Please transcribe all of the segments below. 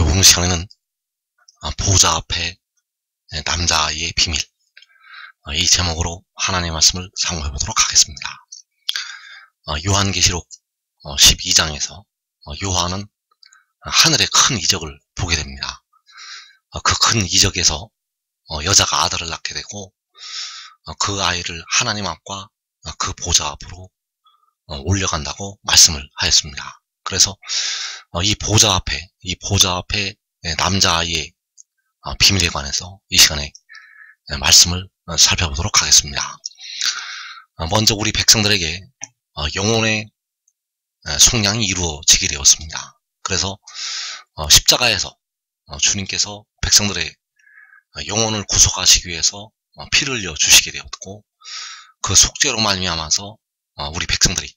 오늘 시간에는 아, 보좌 앞에 남자아이의 비밀 아, 이 제목으로 하나님의 말씀을 상고해 보도록 하겠습니다. 아, 요한계시록 12장에서 어, 어, 요한은 하늘의 큰 이적을 보게 됩니다. 그 큰 이적에서 어, 여자가 아들을 낳게 되고 그 아이를 하나님 앞과 그 보좌 앞으로 올려간다고 말씀을 하였습니다. 그래서 이 보좌 앞에 이 보좌 앞에 남자아이의 비밀에 관해서 이 시간에 말씀을 살펴보도록 하겠습니다. 먼저 우리 백성들에게 영혼의 속량이 이루어지게 되었습니다. 그래서 십자가에서 주님께서 백성들의 영혼을 구속하시기 위해서 피를 흘려 주시게 되었고 그 속죄로 말미암아서 우리 백성들이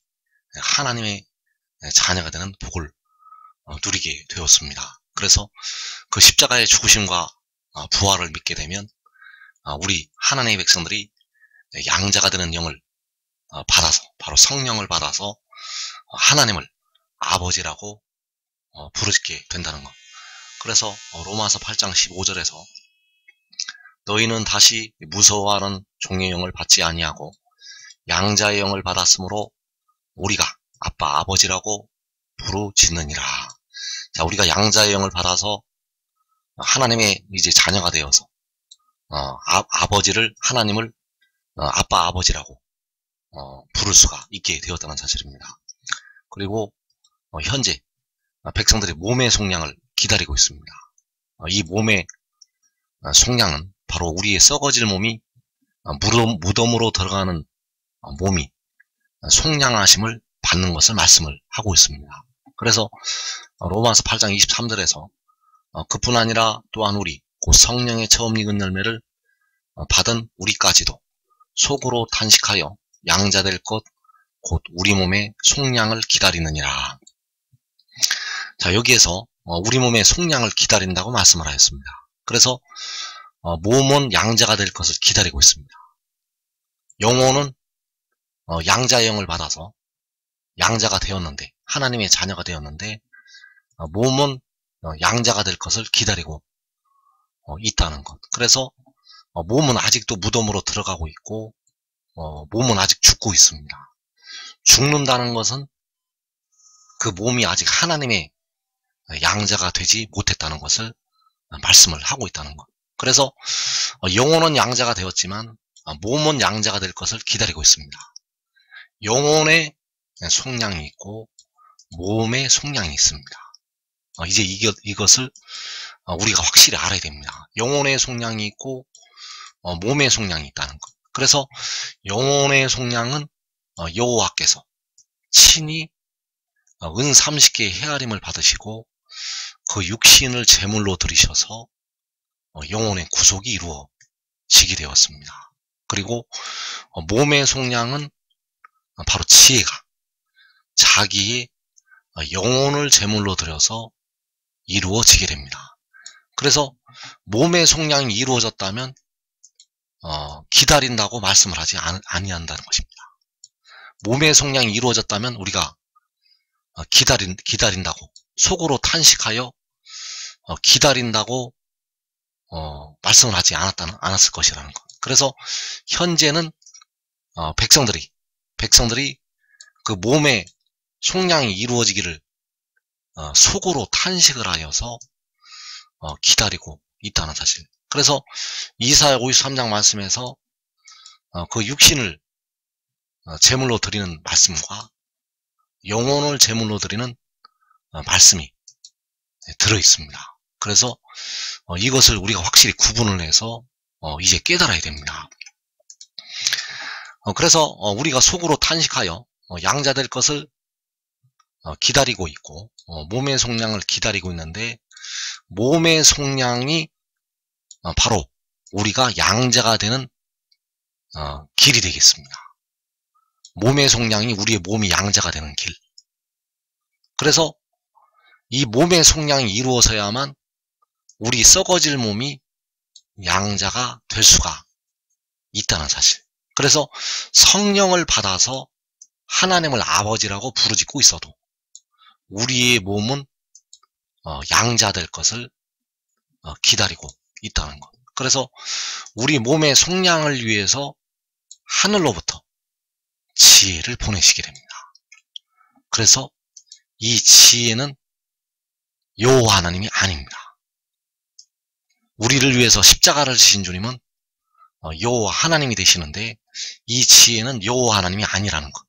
하나님의 자녀가 되는 복을 누리게 되었습니다. 그래서 그 십자가의 죽으심과 부활을 믿게 되면 우리 하나님의 백성들이 양자가 되는 영을 받아서 바로 성령을 받아서 하나님을 아버지라고 부르게 된다는 것. 그래서 로마서 8장 15절에서 너희는 다시 무서워하는 종의 영을 받지 아니하고 양자의 영을 받았으므로 우리가 아빠 아버지라고 부르짖느니라. 자, 우리가 양자의 영을 받아서 하나님의 이제 자녀가 되어서 어, 아, 버지를 하나님을 어, 아빠 아버지라고 어, 부를 수가 있게 되었다는 사실입니다. 그리고 어, 현재 백성들의 몸의 속량을 기다리고 있습니다. 어, 이 몸의 어, 속량은 바로 우리의 썩어질 몸이 무덤, 무덤으로 들어가는 몸이 속량하심을 받는 것을 말씀을 하고 있습니다. 그래서 로마서 8장 23절에서 그뿐 아니라 또한 우리 곧 성령의 처음 익은 열매를 받은 우리까지도 속으로 탄식하여 양자될 것 곧 우리 몸의 속량을 기다리느니라. 자 여기에서 우리 몸의 속량을 기다린다고 말씀을 하였습니다. 그래서 몸은 양자가 될 것을 기다리고 있습니다. 영혼은 양자의 영을 받아서 양자가 되었는데 하나님의 자녀가 되었는데 어, 몸은 어, 양자가 될 것을 기다리고 어, 있다는 것. 그래서 몸은 아직도 무덤으로 들어가고 있고 몸은 아직 죽고 있습니다. 죽는다는 것은 그 몸이 아직 하나님의 양자가 되지 못했다는 것을 말씀을 하고 있다는 것. 그래서 영혼은 양자가 되었지만 몸은 양자가 될 것을 기다리고 있습니다. 영혼의 속량이 있고 몸의 속량이 있습니다. 어, 이제 이것, 이것을 어, 우리가 확실히 알아야 됩니다. 영혼의 속량이 있고 어, 몸의 속량이 있다는 것. 그래서 영혼의 속량은 여호와께서 친히 은 30개의 헤아림을 받으시고 그 육신을 제물로 들이셔서 영혼의 구속이 이루어지게 되었습니다. 그리고 몸의 속량은 바로 지혜가 자기의 영혼을 제물로 들여서 이루어지게 됩니다. 그래서 몸의 속량이 이루어졌다면 어, 기다린다고 말씀을 하지 아니한다는 것입니다. 몸의 속량이 이루어졌다면 우리가 어, 기다린, 기다린다고 속으로 탄식하여 어, 기다린다고 어, 말씀을 하지 않았다는, 않았을 것이라는 것. 그래서 현재는 어, 백성들이 백성들이 그 몸의 속량이 이루어지기를 어, 속으로 탄식을 하여서 어, 기다리고 있다는 사실. 그래서 이사야 53장 말씀에서 어, 그 육신을 어, 제물로 드리는 말씀과 영혼을 제물로 드리는 어, 말씀이 들어 있습니다. 그래서 어, 이것을 우리가 확실히 구분을 해서 이제 깨달아야 됩니다. 그래서 우리가 속으로 탄식하여 양자 될 것을 어, 기다리고 있고 어, 몸의 속량을 기다리고 있는데 몸의 속량이 어, 바로 우리가 양자가 되는 길이 되겠습니다. 몸의 속량이 우리의 몸이 양자가 되는 길. 그래서 이 몸의 속량이 이루어서야만 우리 썩어질 몸이 양자가 될 수가 있다는 사실. 그래서 성령을 받아서 하나님을 아버지라고 부르짖고 있어도 우리의 몸은 어, 양자될 것을 어, 기다리고 있다는 것. 그래서 우리 몸의 속량을 위해서 하늘로부터 지혜를 보내시게 됩니다. 그래서 이 지혜는 여호와 하나님이 아닙니다. 우리를 위해서 십자가를 지신 주님은 어, 여호와 하나님이 되시는데 이 지혜는 여호와 하나님이 아니라는 것.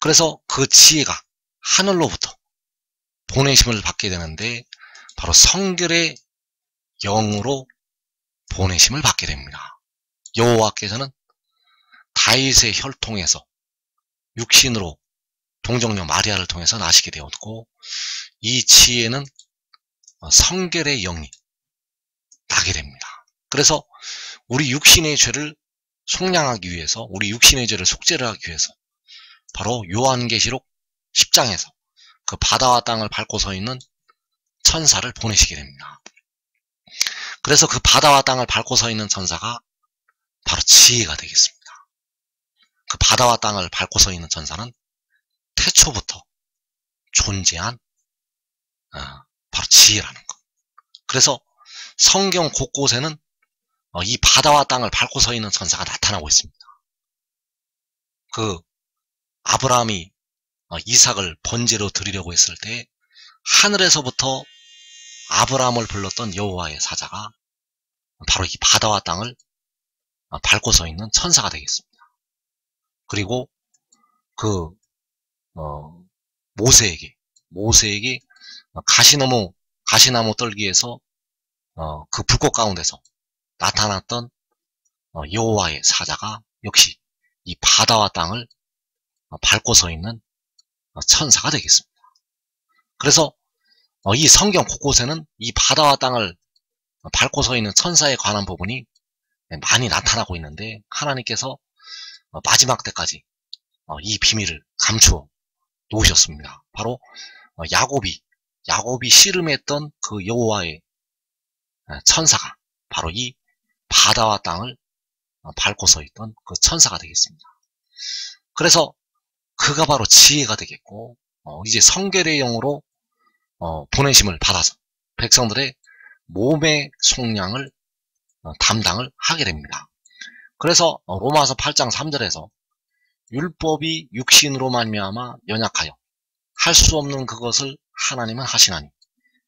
그래서 그 지혜가 하늘로부터 보내심을 받게 되는데 바로 성결의 영으로 보내심을 받게 됩니다. 여호와께서는 다윗의 혈통에서 육신으로 동정녀 마리아를 통해서 나시게 되었고 이 지혜는 성결의 영이 나게 됩니다. 그래서 우리 육신의 죄를 속량하기 위해서 우리 육신의 죄를 속죄를 하기 위해서 바로 요한계시록 10장에서 그 바다와 땅을 밟고 서 있는 천사를 보내시게 됩니다. 그래서 그 바다와 땅을 밟고 서 있는 천사가 바로 지혜가 되겠습니다. 그 바다와 땅을 밟고 서 있는 천사는 태초부터 존재한 어, 바로 지혜라는 것. 그래서 성경 곳곳에는 어, 이 바다와 땅을 밟고 서 있는 천사가 나타나고 있습니다. 그 아브라함이 어, 이삭을 번제로 드리려고 했을 때 하늘에서부터 아브라함을 불렀던 여호와의 사자가 바로 이 바다와 땅을 어, 밟고 서 있는 천사가 되겠습니다. 그리고 그 어, 모세에게 모세에게 가시나무 가시나무 떨기에서 어, 그 불꽃 가운데서 나타났던 어, 여호와의 사자가 역시 이 바다와 땅을 어, 밟고 서 있는 어, 천사가 되겠습니다. 그래서 어, 이 성경 곳곳에는 이 바다와 땅을 밟고 서 있는 천사에 관한 부분이 많이 나타나고 있는데 하나님께서 마지막 때까지 이 비밀을 감추어 놓으셨습니다. 바로 야곱이 야곱이 씨름했던 그 여호와의 천사가 바로 이 바다와 땅을 밟고 서 있던 그 천사가 되겠습니다. 그래서 그가 바로 지혜가 되겠고 어, 이제 성결의 영으로 어, 보내심을 받아서 백성들의 몸의 속량을 어, 담당을 하게 됩니다. 그래서 어, 로마서 8장 3절에서 율법이 육신으로 말미암아 연약하여 할 수 없는 그것을 하나님은 하시나니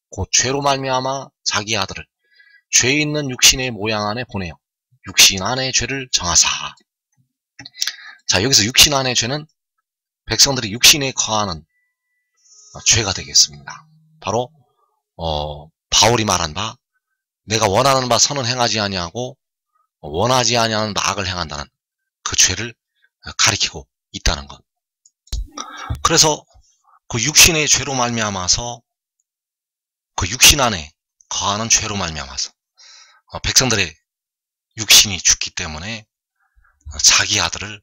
곧 죄로 말미암아 자기 아들을 죄 있는 육신의 모양 안에 보내요. 육신 안의 죄를 정하사. 자 여기서 육신 안의 죄는 백성들이 육신에 거하는 죄가 되겠습니다. 바로 어, 바울이 말한 바 내가 원하는 바 선은 행하지 아니하고 원하지 아니하는 악을 행한다는 그 죄를 가리키고 있다는 것. 그래서 그 육신의 죄로 말미암아서 그 육신 안에 거하는 죄로 말미암아서 어, 백성들의 육신이 죽기 때문에 자기 아들을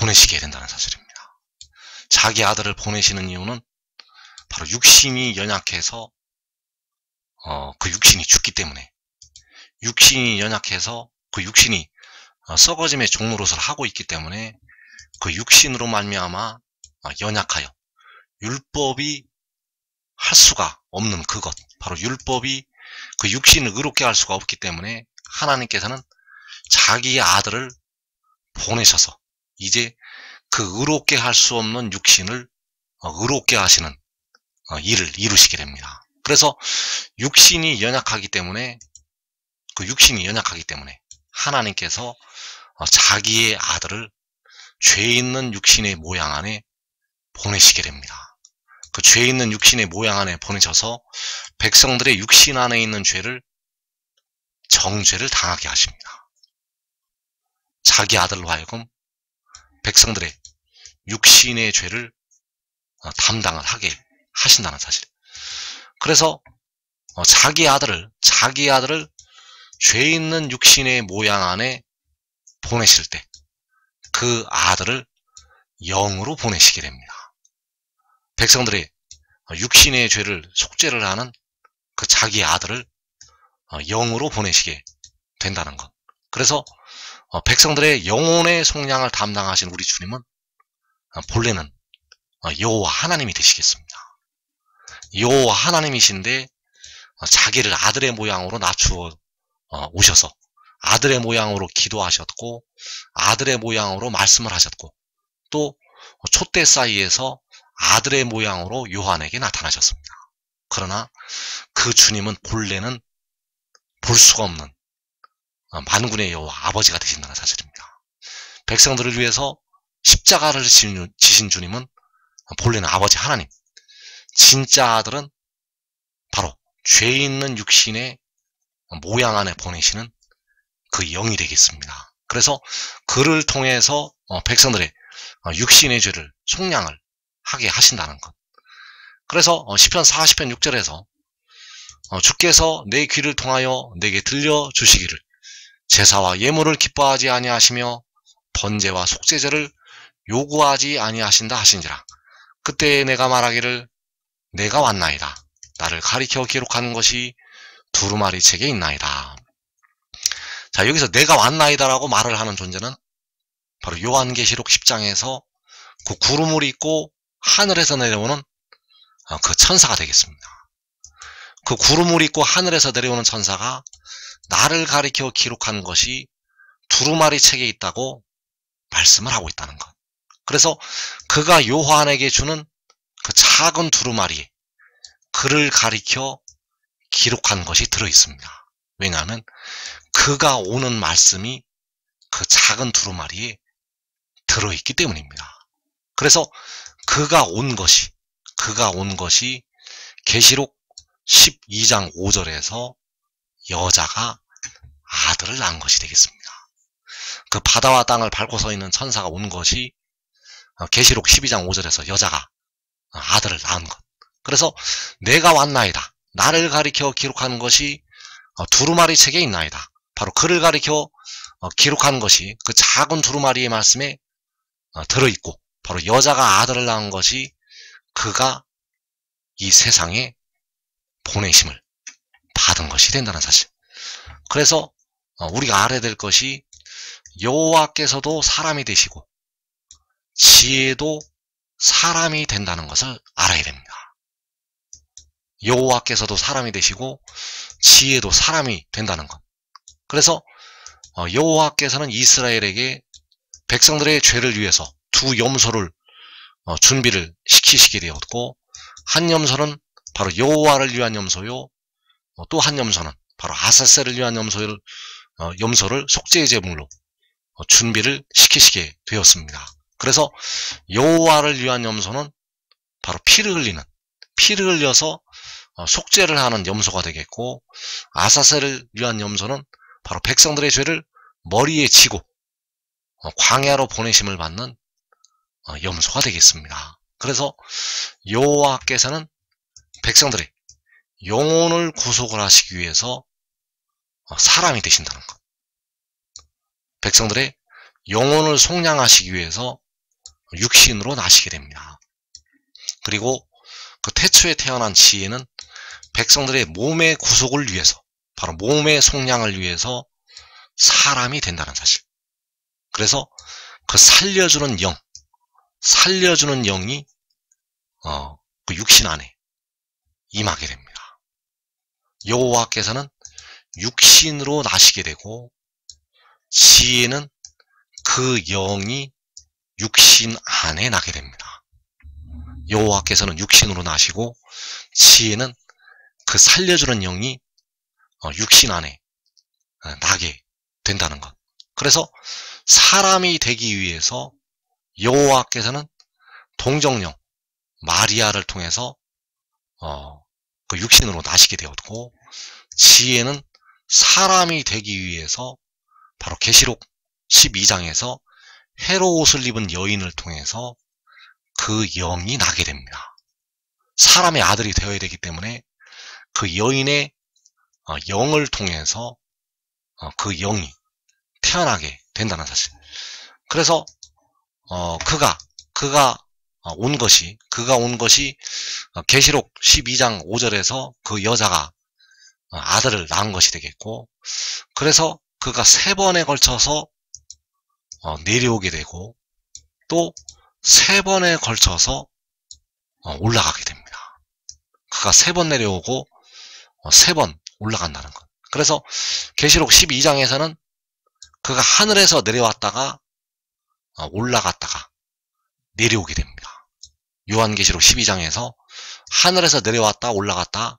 보내시게 된다는 사실입니다. 자기 아들을 보내시는 이유는 바로 육신이 연약해서 어, 그 육신이 죽기 때문에 육신이 연약해서 그 육신이 어, 썩어짐의 종로릇을 하고 있기 때문에 그 육신으로 말미암아 어, 연약하여 율법이 할 수가 없는 그것 바로 율법이 그 육신을 의롭게 할 수가 없기 때문에 하나님께서는 자기의 아들을 보내셔서 이제 그 의롭게 할 수 없는 육신을 어, 의롭게 하시는 어, 일을 이루시게 됩니다. 그래서 육신이 연약하기 때문에 그 육신이 연약하기 때문에 하나님께서 어, 자기의 아들을 죄 있는 육신의 모양 안에 보내시게 됩니다. 그 죄 있는 육신의 모양 안에 보내셔서 백성들의 육신 안에 있는 죄를 정죄를 당하게 하십니다. 자기 아들로 하여금 백성들의 육신의 죄를 어, 담당을 하게 하신다는 사실. 그래서 어, 자기 아들을 자기 아들을 죄 있는 육신의 모양 안에 보내실 때 그 아들을 영으로 보내시게 됩니다. 백성들의 육신의 죄를 속죄를 하는 그 자기 아들을 어, 영으로 보내시게 된다는 것. 그래서 어, 백성들의 영혼의 속량을 담당하신 우리 주님은 어, 본래는 여호와 하나님이 되시겠습니다. 여호와 하나님이신데 어, 자기를 아들의 모양으로 낮추어 어, 오셔서 아들의 모양으로 기도하셨고 아들의 모양으로 말씀을 하셨고 또 촛대 사이에서 아들의 모양으로 요한에게 나타나셨습니다. 그러나 그 주님은 본래는 볼 수가 없는 어, 만군의 여호와 아버지가 되신다는 사실입니다. 백성들을 위해서 십자가를 지신 주님은 본래는 아버지 하나님, 진짜 아들은 바로 죄 있는 육신의 모양 안에 보내시는 그 영이 되겠습니다. 그래서 그를 통해서 어, 백성들의 어, 육신의 죄를 속량을 하게 하신다는 것. 그래서 10편 40편 6절에서 주께서 내 귀를 통하여 내게 들려 주시기를 제사와 예물을 기뻐하지 아니하시며 번제와 속죄제를 요구하지 아니하신다 하신지라. 그때 내가 말하기를 내가 왔나이다. 나를 가리켜 기록하는 것이 두루마리 책에 있나이다. 자 여기서 내가 왔나이다라고 말을 하는 존재는 바로 요한계시록 10장에서 그 구름을 입고 하늘에서 내려오는 어, 그 천사가 되겠습니다. 그 구름을 입고 하늘에서 내려오는 천사가 나를 가리켜 기록한 것이 두루마리 책에 있다고 말씀을 하고 있다는 것. 그래서 그가 요한에게 주는 그 작은 두루마리에 그를 가리켜 기록한 것이 들어 있습니다. 왜냐하면 그가 오는 말씀이 그 작은 두루마리에 들어 있기 때문입니다. 그래서 그가 온 것이 그가 온 것이 계시록 12장 5절에서 여자가 아들을 낳은 것이 되겠습니다. 그 바다와 땅을 밟고 서 있는 천사가 온 것이 어, 계시록 12장 5절에서 여자가 아들을 낳은 것. 그래서 내가 왔나이다. 나를 가리켜 기록하는 것이 어, 두루마리 책에 있나이다. 바로 그를 가리켜 어, 기록하는 것이 그 작은 두루마리의 말씀에 들어있고 바로 여자가 아들을 낳은 것이 그가 이 세상에 보내심을 받은 것이 된다는 사실. 그래서 우리가 알아야 될 것이 여호와께서도 사람이 되시고 지혜도 사람이 된다는 것을 알아야 됩니다. 여호와께서도 사람이 되시고 지혜도 사람이 된다는 것. 그래서 어, 여호와께서는 이스라엘에게 백성들의 죄를 위해서 두 염소를 어, 준비를 시키시게 되었고 한 염소는 바로 여호와를 위한 염소요 어, 또 한 염소는 바로 아사셀을 위한 염소를 염소를 속죄의 제물로 준비를 시키시게 되었습니다. 그래서 여호와를 위한 염소는 바로 피를 흘리는 피를 흘려서 어, 속죄를 하는 염소가 되겠고 아사셀을 위한 염소는 바로 백성들의 죄를 머리에 지고 어, 광야로 보내심을 받는 어, 염소가 되겠습니다. 그래서 여호와께서는 백성들의 영혼을 구속을 하시기 위해서 사람이 되신다는 것. 백성들의 영혼을 속량하시기 위해서 육신으로 나시게 됩니다. 그리고 그 태초에 태어난 지혜는 백성들의 몸의 구속을 위해서 바로 몸의 속량을 위해서 사람이 된다는 사실. 그래서 그 살려주는 영, 살려주는 영이 어, 그 육신 안에 임하게 됩니다. 여호와께서는 육신으로 나시게 되고 지혜는 그 영이 육신 안에 나게 됩니다. 여호와께서는 육신으로 나시고 지혜는 그 살려주는 영이 어, 육신 안에 어, 나게 된다는 것. 그래서 사람이 되기 위해서 여호와께서는 동정령 마리아를 통해서 어, 그 육신으로 나시게 되었고 지혜는 사람이 되기 위해서 바로 계시록 12장에서 해로 옷을 입은 여인을 통해서 그 영이 나게 됩니다. 사람의 아들이 되어야 되기 때문에 그 여인의 어, 영을 통해서 어, 그 영이 태어나게 된다는 사실. 그래서 어, 그가 그가 온 것이 그가 온 것이 계시록 12장 5절에서 그 여자가 아들을 낳은 것이 되겠고 그래서 그가 세 번에 걸쳐서 어, 내려오게 되고 또 세 번에 걸쳐서 어, 올라가게 됩니다. 그가 세 번 내려오고 어, 세번 올라간다는 것. 그래서 계시록 12장에서는 그가 하늘에서 내려왔다가 어, 올라갔다가 내려오게 됩니다. 요한계시록 12장에서 하늘에서 내려왔다 올라갔다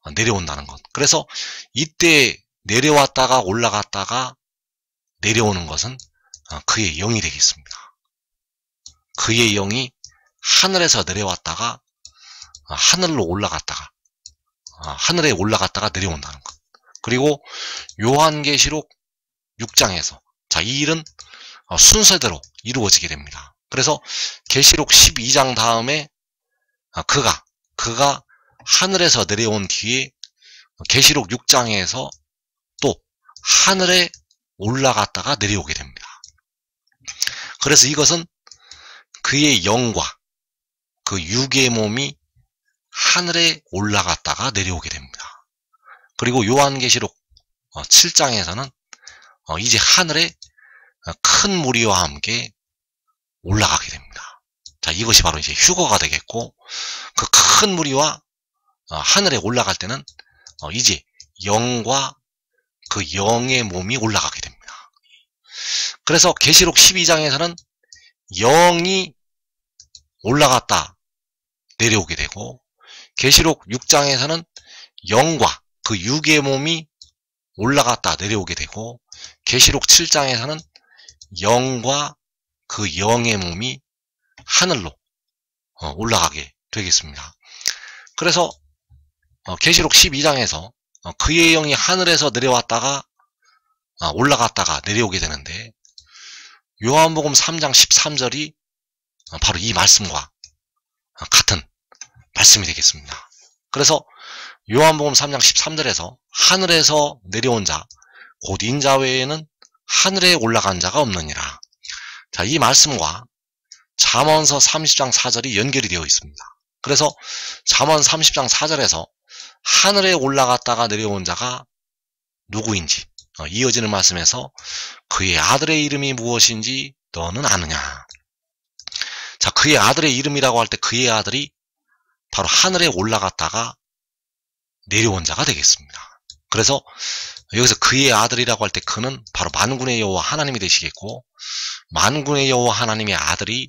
어, 내려온다는 것. 그래서 이때 내려왔다가 올라갔다가 내려오는 것은 어, 그의 영이 되겠습니다. 그의 영이 하늘에서 내려왔다가 하늘로 올라갔다가 하늘에 올라갔다가 내려온다는 것. 그리고 요한계시록 6장에서 자, 이 일은 순서대로 이루어지게 됩니다. 그래서 계시록 12장 다음에 그가 그가 하늘에서 내려온 뒤에 계시록 6장에서 또 하늘에 올라갔다가 내려오게 됩니다. 그래서 이것은 그의 영과 그 육의 몸이 하늘에 올라갔다가 내려오게 됩니다. 그리고 요한계시록 7장에서는 어, 어, 이제 하늘에 큰 무리와 함께 올라가게 됩니다. 자, 이것이 바로 이제 휴거가 되겠고, 그 큰 무리와 어, 하늘에 올라갈 때는 이제 영과 그 영의 몸이 올라가게 됩니다. 그래서 계시록 12장에서는 영이 올라갔다 내려오게 되고 계시록 6장에서는 영과 그 육의 몸이 올라갔다 내려오게 되고 계시록 7장에서는 영과 그 영의 몸이 하늘로 어, 올라가게 되겠습니다. 그래서 어, 계시록 12장에서 어, 그의 영이 하늘에서 내려왔다가 올라갔다가 내려오게 되는데 요한복음 3장 13절이 바로 이 말씀과 같은 말씀이 되겠습니다. 그래서 요한복음 3장 13절에서 하늘에서 내려온 자, 곧 인자 외에는 하늘에 올라간 자가 없느니라. 자, 이 말씀과 잠언서 30장 4절이 연결이 되어 있습니다. 그래서 잠언 30장 4절에서 하늘에 올라갔다가 내려온 자가 누구인지 어, 이어지는 말씀에서 그의 아들의 이름이 무엇인지 너는 아느냐. 자, 그의 아들의 이름이라고 할 때 그의 아들이 바로 하늘에 올라갔다가 내려온 자가 되겠습니다. 그래서 여기서 그의 아들이라고 할 때 그는 바로 만군의 여호와 하나님이 되시겠고 만군의 여호와 하나님의 아들이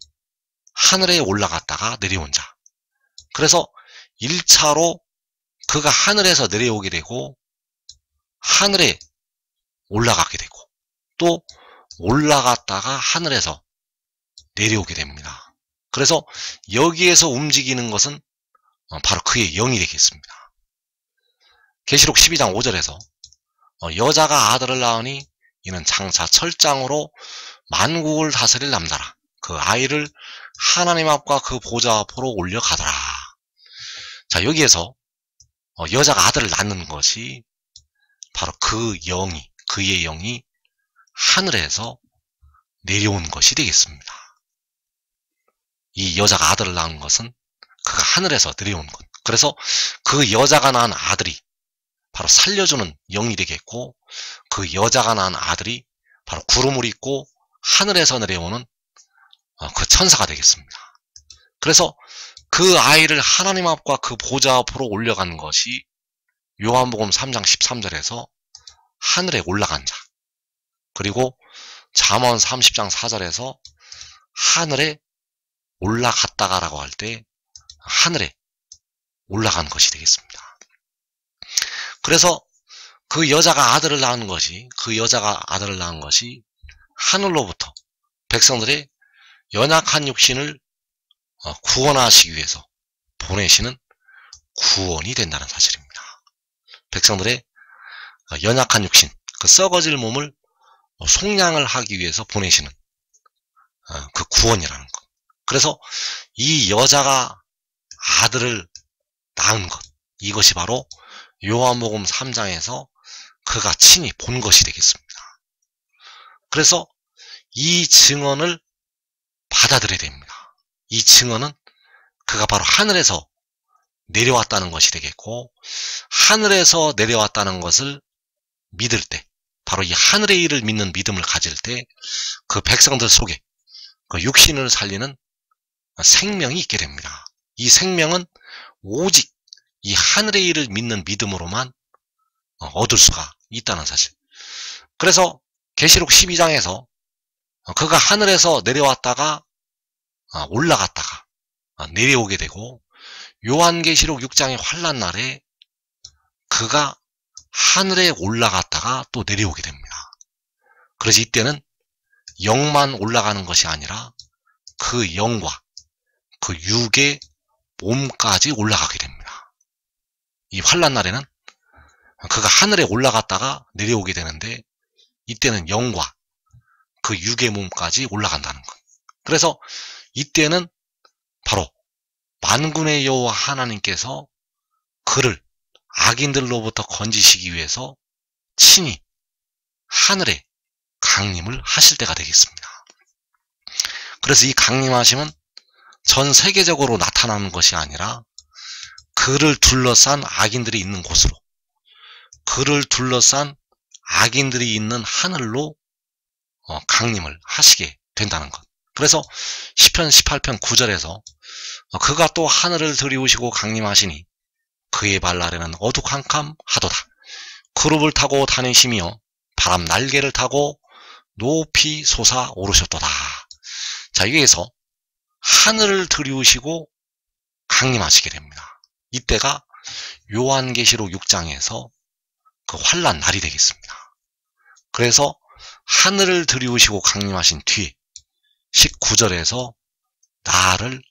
하늘에 올라갔다가 내려온 자. 그래서 1차로 그가 하늘에서 내려오게 되고 하늘에 올라가게 되고 또 올라갔다가 하늘에서 내려오게 됩니다. 그래서 여기에서 움직이는 것은 바로 그의 영이 되겠습니다. 계시록 12장 5절에서 어, 여자가 아들을 낳으니 이는 장차 철장으로 만국을 다스릴 남자라. 그 아이를 하나님 앞과 그 보좌 앞으로 올려가더라. 자 여기에서 어, 여자가 아들을 낳는 것이 바로 그 영이 그의 영이 하늘에서 내려온 것이 되겠습니다. 이 여자가 아들을 낳은 것은 그가 하늘에서 내려온 것. 그래서 그 여자가 낳은 아들이 바로 살려주는 영이 되겠고 그 여자가 낳은 아들이 바로 구름을 입고 하늘에서 내려오는 어, 그 천사가 되겠습니다. 그래서 그 아이를 하나님 앞과 그 보좌 앞으로 올려간 것이 요한복음 3장 13절에서 하늘에 올라간 자 그리고 잠언 30장 4절에서 하늘에 올라갔다가라고 할 때 하늘에 올라간 것이 되겠습니다. 그래서 그 여자가 아들을 낳은 것이 그 여자가 아들을 낳은 것이 하늘로부터 백성들의 연약한 육신을 어, 구원하시기 위해서 보내시는 구원이 된다는 사실입니다. 백성들의 어, 연약한 육신, 그 썩어질 몸을 어, 속량을 하기 위해서 보내시는 그 구원이라는 것. 그래서 이 여자가 아들을 낳은 것, 이것이 바로 요한복음 3장에서 그가 친히 본 것이 되겠습니다. 그래서 이 증언을 받아들여야 됩니다. 이 증언은 그가 바로 하늘에서 내려왔다는 것이 되겠고 하늘에서 내려왔다는 것을 믿을 때 바로 이 하늘의 일을 믿는 믿음을 가질 때 그 백성들 속에 그 육신을 살리는 생명이 있게 됩니다. 이 생명은 오직 이 하늘의 일을 믿는 믿음으로만 어, 얻을 수가 있다는 사실. 그래서 계시록 12장에서 어, 그가 하늘에서 내려왔다가 어, 올라갔다가 내려오게 되고 요한계시록 6장의 환란 날에 그가 하늘에 올라갔다가 또 내려오게 됩니다. 그래서 이때는 영만 올라가는 것이 아니라 그 영과 그 육의 몸까지 올라가게 됩니다. 이 환란 날에는 그가 하늘에 올라갔다가 내려오게 되는데 이때는 영과 그 육의 몸까지 올라간다는 것. 그래서 이때는 바로 만군의 여호와 하나님께서 그를 악인들로부터 건지시기 위해서 친히 하늘에 강림을 하실 때가 되겠습니다. 그래서 이 강림하심은 전 세계적으로 나타나는 것이 아니라 그를 둘러싼 악인들이 있는 곳으로 그를 둘러싼 악인들이 있는 하늘로 어, 강림을 하시게 된다는 것. 그래서 10편 18편 9절에서 그가 또 하늘을 들이우시고 강림하시니 그의 발날에는 어둑한캄 하도다. 그룹을 타고 다니시며 바람 날개를 타고 높이 솟아 오르셨도다. 자, 여기에서 하늘을 들이우시고 강림하시게 됩니다. 이때가 요한계시록 6장에서 그 환란 날이 되겠습니다. 그래서 하늘을 들이우시고 강림하신 뒤에 19절에서 나를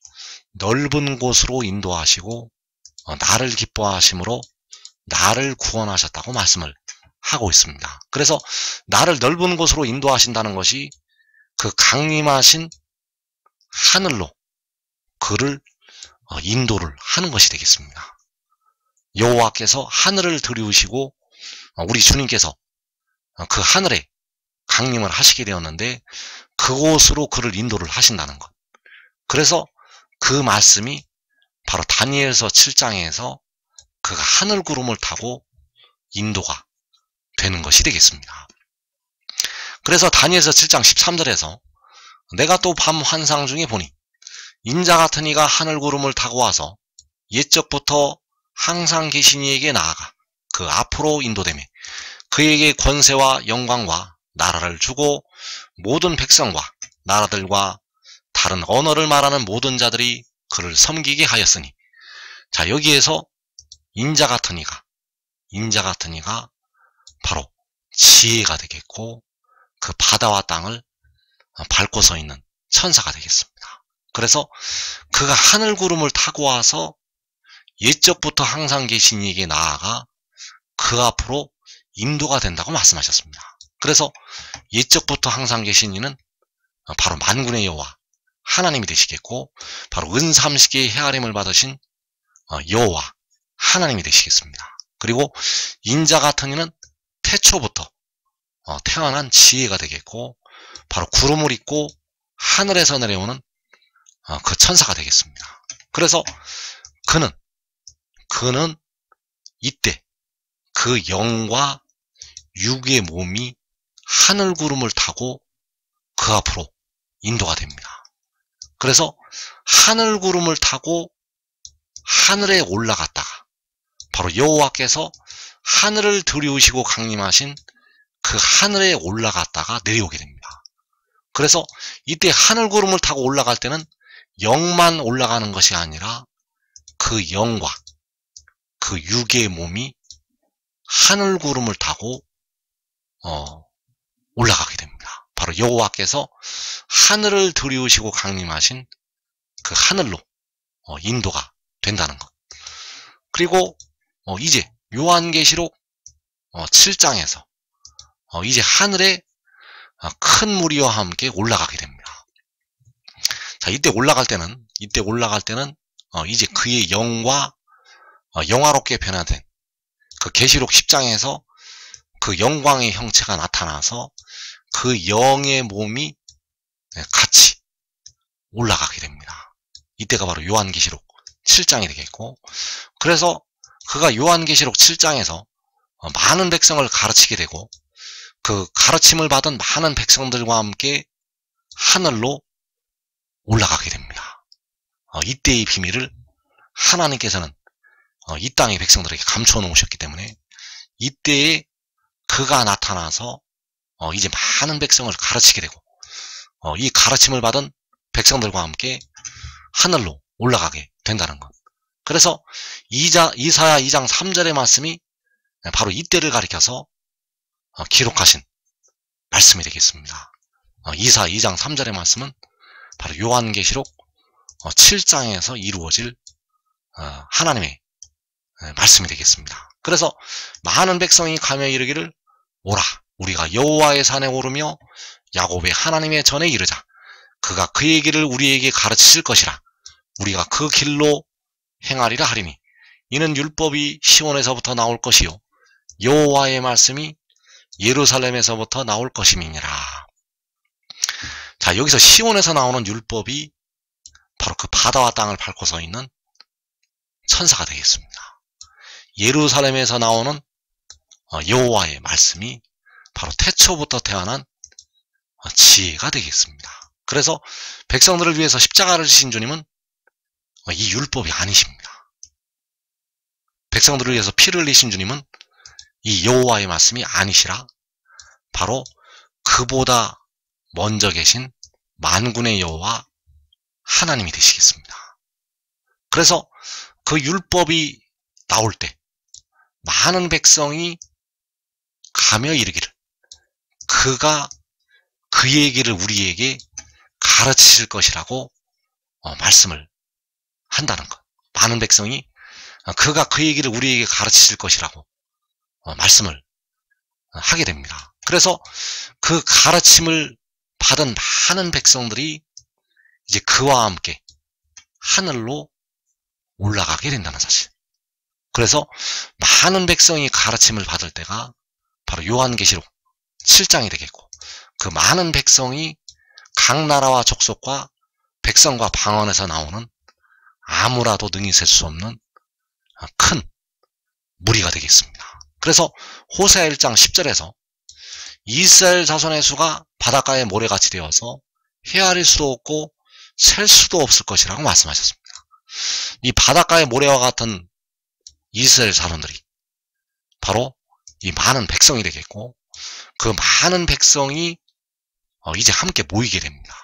넓은 곳으로 인도하시고 어, 나를 기뻐하심으로 나를 구원하셨다고 말씀을 하고 있습니다. 그래서 나를 넓은 곳으로 인도하신다는 것이 그 강림하신 하늘로 그를 어, 인도를 하는 것이 되겠습니다. 여호와께서 하늘을 들이우시고 어, 우리 주님께서 그 하늘에 강림을 하시게 되었는데 그곳으로 그를 인도를 하신다는 것. 그래서 그 말씀이 바로 다니엘서 7장에서 그가 하늘 구름을 타고 인도가 되는 것이 되겠습니다. 그래서 다니엘서 7장 13절에서 내가 또 밤 환상 중에 보니 인자 같은 이가 하늘 구름을 타고 와서 옛적부터 항상 계신 이에게 나아가 그 앞으로 인도되며 그에게 권세와 영광과 나라를 주고 모든 백성과 나라들과 다른 언어를 말하는 모든 자들이 그를 섬기게 하였으니 자 여기에서 인자 같은 이가 인자 같은 이가 바로 지혜가 되겠고 그 바다와 땅을 밟고 서 있는 천사가 되겠습니다. 그래서 그가 하늘 구름을 타고 와서 옛적부터 항상 계신 이에게 나아가 그 앞으로 인도가 된다고 말씀하셨습니다. 그래서 옛적부터 항상 계신 이는 바로 만군의 여호와 하나님이 되시겠고 바로 은삼식의 헤아림을 받으신 어, 여호와 하나님이 되시겠습니다. 그리고 인자 같은 이는 태초부터 어, 태어난 지혜가 되겠고 바로 구름을 입고 하늘에서 내려오는 어, 그 천사가 되겠습니다. 그래서 그는 그는 이때 그 영과 육의 몸이 하늘 구름을 타고 그 앞으로 인도가 됩니다. 그래서 하늘 구름을 타고 하늘에 올라갔다가 바로 여호와께서 하늘을 들이우시고 강림하신 그 하늘에 올라갔다가 내려오게 됩니다. 그래서 이때 하늘 구름을 타고 올라갈 때는 영만 올라가는 것이 아니라 그 영과 그 육의 몸이 하늘 구름을 타고 어, 올라가게 됩니다. 바로 여호와께서 하늘을 들이우시고 강림하신 그 하늘로 어, 인도가 된다는 것. 그리고 어, 이제 요한계시록 7장에서 어, 이제 하늘에 큰 무리와 함께 올라가게 됩니다. 자, 이때 올라갈 때는 이때 올라갈 때는 이제 그의 영과 영화롭게 변화된 그 계시록 10장에서 그 영광의 형체가 나타나서 그 영의 몸이 네, 같이 올라가게 됩니다. 이때가 바로 요한계시록 7장이 되겠고 그래서 그가 요한계시록 7장에서 많은 백성을 가르치게 되고 그 가르침을 받은 많은 백성들과 함께 하늘로 올라가게 됩니다. 어, 이때의 비밀을 하나님께서는 어, 이 땅의 백성들에게 감춰 놓으셨기 때문에 이때에 그가 나타나서 어, 이제 많은 백성을 가르치게 되고 어, 이 가르침을 받은 백성들과 함께 하늘로 올라가게 된다는 것. 그래서 이자, 이사야 2장 3절의 말씀이 바로 이때를 가리켜서 어, 기록하신 말씀이 되겠습니다. 어, 이사 2장 3절의 말씀은 바로 요한계시록 7장에서 어, 이루어질 하나님의 말씀이 되겠습니다. 그래서 많은 백성이 가며 이르기를 오라 우리가 여호와의 산에 오르며 야곱의 하나님의 전에 이르자 그가 그 얘기를 우리에게 가르치실 것이라 우리가 그 길로 행하리라 하리니 이는 율법이 시온에서부터 나올 것이요 여호와의 말씀이 예루살렘에서부터 나올 것임이니라. 자, 여기서 시온에서 나오는 율법이 바로 그 바다와 땅을 밟고 서 있는 천사가 되겠습니다. 예루살렘에서 나오는 어, 여호와의 말씀이 바로 태초부터 태어난 어, 지혜가 되겠습니다. 그래서 백성들을 위해서 십자가를 지신 주님은 어, 이 율법이 아니십니다. 백성들을 위해서 피를 흘리신 주님은 이 여호와의 말씀이 아니시라 바로 그보다 먼저 계신 만군의 여호와 하나님이 되시겠습니다. 그래서 그 율법이 나올 때 많은 백성이 가며 이르기를 그가 그 얘기를 우리에게 가르치실 것이라고 어, 말씀을 한다는 것. 많은 백성이 어, 그가 그 얘기를 우리에게 가르치실 것이라고 어, 말씀을 하게 됩니다. 그래서 그 가르침을 받은 많은 백성들이 이제 그와 함께 하늘로 올라가게 된다는 사실. 그래서 많은 백성이 가르침을 받을 때가 바로 요한계시록 7장이 되겠고 그 많은 백성이 각 나라와 족속과 백성과 방언에서 나오는 아무라도 능히 셀 수 없는 큰 무리가 되겠습니다. 그래서 호세아 1장 10절에서 이스라엘 자손의 수가 바닷가에 모래같이 되어서 헤아릴 수도 없고 셀 수도 없을 것이라고 말씀하셨습니다. 이 바닷가의 모래와 같은 이스라엘 자손들이 바로 이 많은 백성이 되겠고 그 많은 백성이 어, 이제 함께 모이게 됩니다.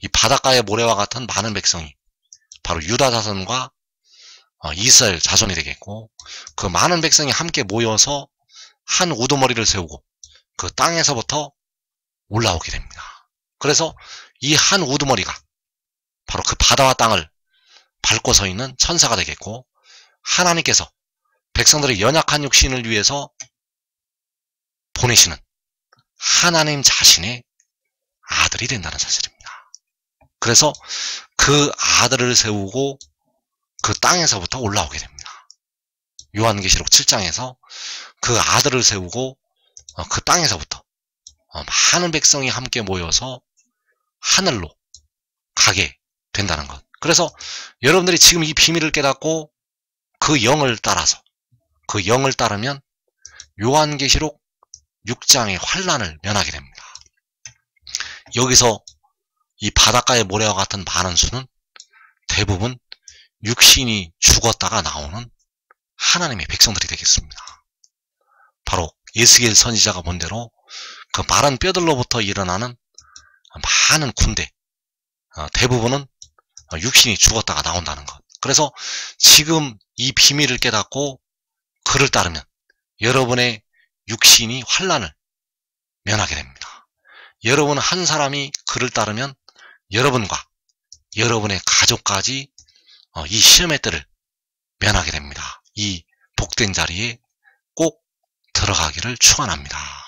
이 바닷가의 모래와 같은 많은 백성이 바로 유다 자손과 어, 이스라엘 자손이 되겠고 그 많은 백성이 함께 모여서 한 우두머리를 세우고 그 땅에서부터 올라오게 됩니다. 그래서 이 한 우두머리가 바로 그 바다와 땅을 밟고 서 있는 천사가 되겠고 하나님께서 백성들의 연약한 육신을 위해서 보내시는 하나님 자신의 아들이 된다는 사실입니다. 그래서 그 아들을 세우고 그 땅에서부터 올라오게 됩니다. 요한계시록 7장에서 그 아들을 세우고 어, 그 땅에서부터 어, 많은 백성이 함께 모여서 하늘로 가게 된다는 것. 그래서 여러분들이 지금 이 비밀을 깨닫고 그 영을 따라서 그 영을 따르면 요한계시록 6장의 환란을 면하게 됩니다. 여기서 이 바닷가의 모래와 같은 많은 수는 대부분 육신이 죽었다가 나오는 하나님의 백성들이 되겠습니다. 바로 예스겔 선지자가 본 대로 그 마른 뼈들로부터 일어나는 많은 군대 어, 대부분은 육신이 죽었다가 나온다는 것. 그래서 지금 이 비밀을 깨닫고 그를 따르면 여러분의 육신이 환란을 면하게 됩니다. 여러분 한 사람이 그를 따르면 여러분과 여러분의 가족까지 어, 이 시험의 때를 면하게 됩니다. 이 복된 자리에 꼭 들어가기를 축원합니다.